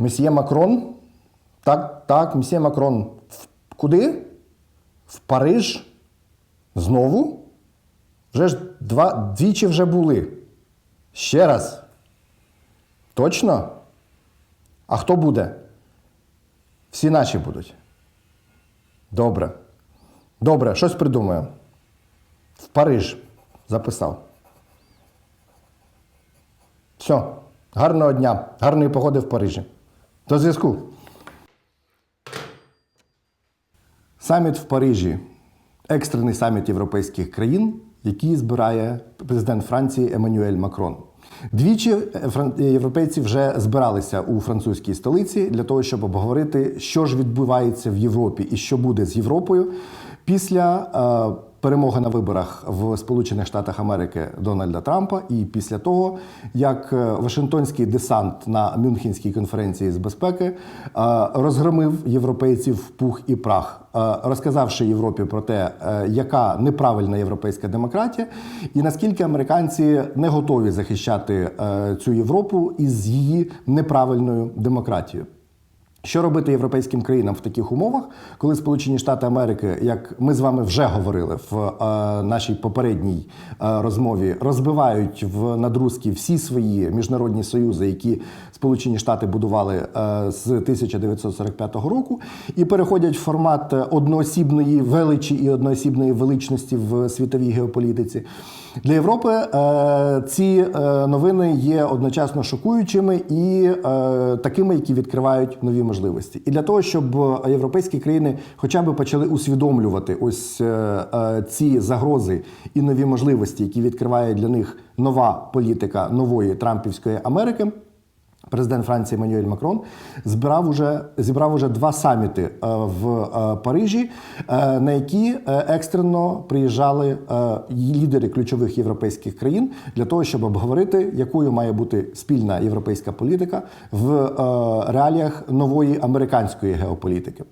Месьє Макрон. Так, так, месьє Макрон. Куди? В Париж? Знову? Вже ж два, двічі вже були. Ще раз. Точно? А хто буде? Всі наші будуть. Добре. Добре, щось придумаю. В Париж записав. Все. Гарного дня, гарної погоди в Парижі. До зв'язку. Саміт в Парижі. Екстрений саміт європейських країн, який збирає президент Франції Еммануель Макрон. Двічі е, європейці вже збиралися у французькій столиці для того, щоб обговорити, що ж відбувається в Європі і що буде з Європою після перемоги на виборах в Сполучених Штатах Америки Дональда Трампа, і після того, як е, Вашингтонський десант на Мюнхенській конференції з безпеки е, розгромив європейців в пух і прах, е, розказавши Європі про те, яка неправильна європейська демократія, і наскільки американці не готові захищати цю Європу із її неправильною демократією. Що робити європейським країнам в таких умовах, коли Сполучені Штати Америки, як ми з вами вже говорили в е, нашій попередній е, розмові, розбивають в надрузки всі свої міжнародні союзи, які Сполучені Штати будували е, з 1945 року, і переходять в формат одноосібної величі і одноосібної величності в світовій геополітиці. Для Європи е, ці е, новини є одночасно шокуючими і е, такими, які відкривають нові можливості. І для того, щоб європейські країни хоча б почали усвідомлювати ось е, е, ці загрози і нові можливості, які відкриває для них нова політика нової Трампівської Америки. Президент Франції Манюель Макрон збирав уже, зібрав уже два саміти е, в е, Парижі, е, на які екстрено приїжджали лідери ключових європейських країн для того, щоб обговорити, якою має бути спільна європейська політика в реаліях нової американської геополітики.